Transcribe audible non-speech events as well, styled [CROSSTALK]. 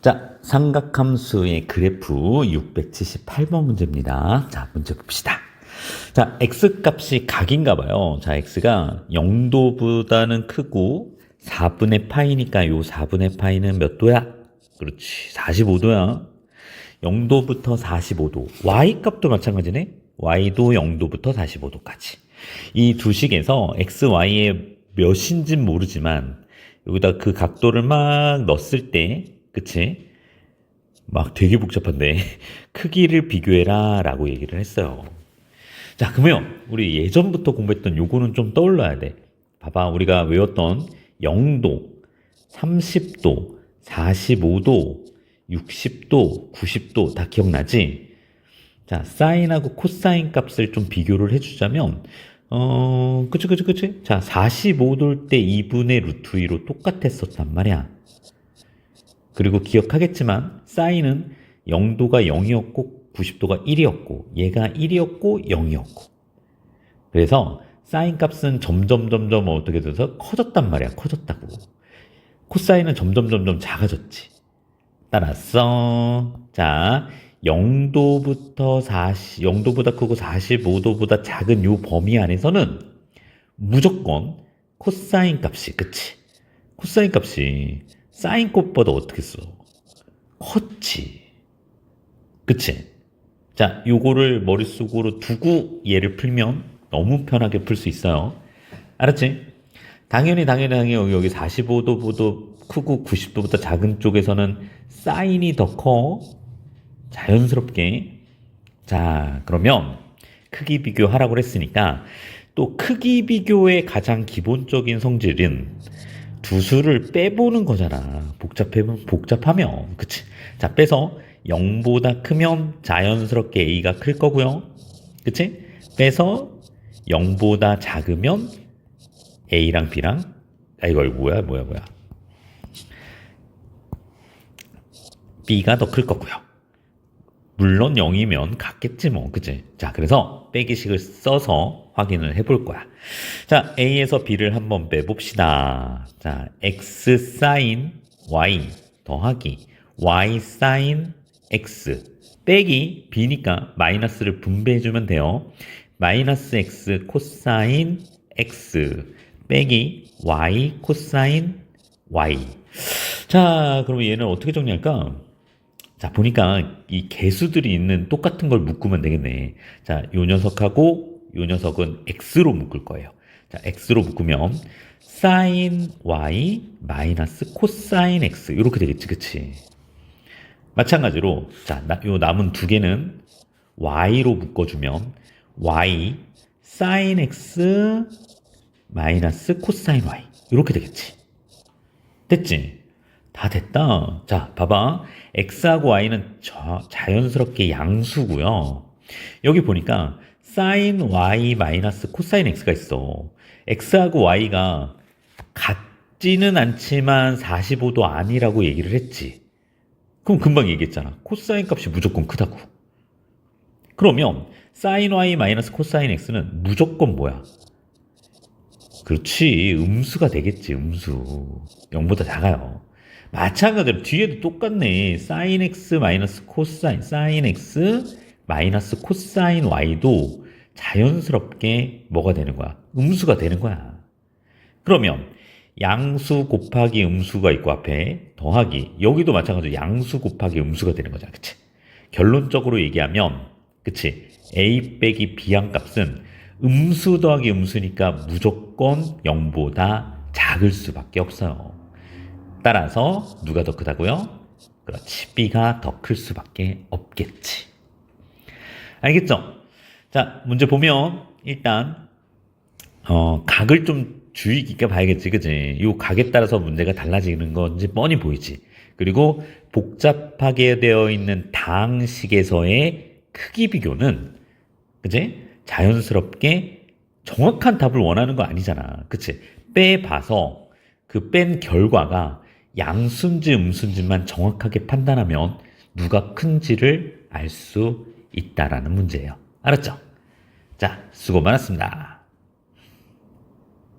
자, 삼각함수의 그래프 678번 문제입니다. 자, 문제 봅시다. 자, x 값이 각인가 봐요. 자, x가 0도보다는 크고 4분의 파이니까 요 4분의 파이는 몇 도야? 그렇지. 45도야. 0도부터 45도. y 값도 마찬가지네. y도 0도부터 45도까지. 이 두 식에서 x, y의 몇인진 모르지만 여기다 그 각도를 막 넣었을 때, 그치? 막 되게 복잡한데 [LAUGHS] 크기를 비교해라 라고 얘기를 했어요. 자, 그러면 우리 예전부터 공부했던 요거는 좀 떠올라야 돼. 봐봐, 우리가 외웠던 0도, 30도, 45도, 60도, 90도 다 기억나지? 자, 사인하고 코사인 값을 좀 비교를 해주자면, 어, 그치, 그치, 그치? 자, 45도일 때 2분의 루트 2로 똑같았었단 말이야. 그리고 기억하겠지만, 사인은 0도가 0이었고, 90도가 1이었고, 얘가 1이었고, 0이었고. 그래서, 사인 값은 점점, 점점 어떻게 돼서 커졌단 말이야. 커졌다고. 코사인은 점점, 점점 작아졌지. 따라서, 자, 0도부터 40, 0도보다 크고 45도보다 작은 요 범위 안에서는 무조건 코사인 값이, 그치? 코사인 값이 사인 값보다 어떻게 써? 컸지. 그치? 자, 요거를 머릿속으로 두고 얘를 풀면 너무 편하게 풀 수 있어요. 알았지? 당연히, 당연히, 당연히 여기 45도보다 크고 90도보다 작은 쪽에서는 사인이 더 커. 자연스럽게. 자, 그러면 크기 비교하라고 했으니까 또 크기 비교의 가장 기본적인 성질은 두 수를 빼보는 거잖아. 복잡하면, 복잡하면. 그치? 자, 빼서 0보다 크면 자연스럽게 A가 클 거고요. 그치? 빼서 0보다 작으면 A랑 B랑, 아, 이거 뭐야, 뭐야, 뭐야. B가 더 클 거고요. 물론 0이면 같겠지 뭐, 그치? 자, 그래서 빼기식을 써서 확인을 해볼 거야. 자, A에서 B를 한번 빼봅시다. 자, X 사인 Y 더하기 Y 사인 X 빼기 B니까 마이너스를 분배해주면 돼요. 마이너스 X 코사인 X 빼기 Y 코사인 Y. 자, 그러면 얘는 어떻게 정리할까? 자, 보니까 이 개수들이 있는 똑같은 걸 묶으면 되겠네. 자, 요 녀석하고 요 녀석은 x로 묶을 거예요. 자, x로 묶으면 sin y 마이너스 코사인 x 이렇게 되겠지, 그치? 마찬가지로 자, 나, 요 남은 두 개는 y로 묶어주면 y sin x 마이너스 코사인 y 이렇게 되겠지. 됐지? 다 됐다. 자, 봐봐. x하고 y는 자, 자연스럽게 양수고요. 여기 보니까 sin y 마이너스 코사인 x가 있어. x하고 y가 같지는 않지만 45도 아니라고 얘기를 했지. 그럼 금방 얘기했잖아. 코사인 값이 무조건 크다고. 그러면 sin y 마이너스 코사인 x는 무조건 뭐야? 그렇지. 음수가 되겠지. 음수. 0보다 작아요. 마찬가지로 뒤에도 똑같네. sin x 마이너스 코사인, sin x 마이너스 코사인 y도 자연스럽게 뭐가 되는 거야? 음수가 되는 거야. 그러면 양수 곱하기 음수가 있고 앞에 더하기 여기도 마찬가지로 양수 곱하기 음수가 되는 거잖아. 그치? 결론적으로 얘기하면 그치? a 빼기 b항 값은 음수 더하기 음수니까 무조건 0보다 작을 수밖에 없어요. 따라서 누가 더 크다고요? 그렇지. B가 더 클 수밖에 없겠지. 알겠죠? 자, 문제 보면 일단 어, 각을 좀 주의 깊게 봐야겠지, 그지? 이 각에 따라서 문제가 달라지는 건지 뻔히 보이지. 그리고 복잡하게 되어 있는 다항식에서의 크기 비교는, 그지? 자연스럽게 정확한 답을 원하는 거 아니잖아. 그치? 빼봐서 그 뺀 결과가 양수인지 음수인지만 정확하게 판단하면 누가 큰지를 알 수 있다라는 문제예요. 알았죠? 자, 수고 많았습니다.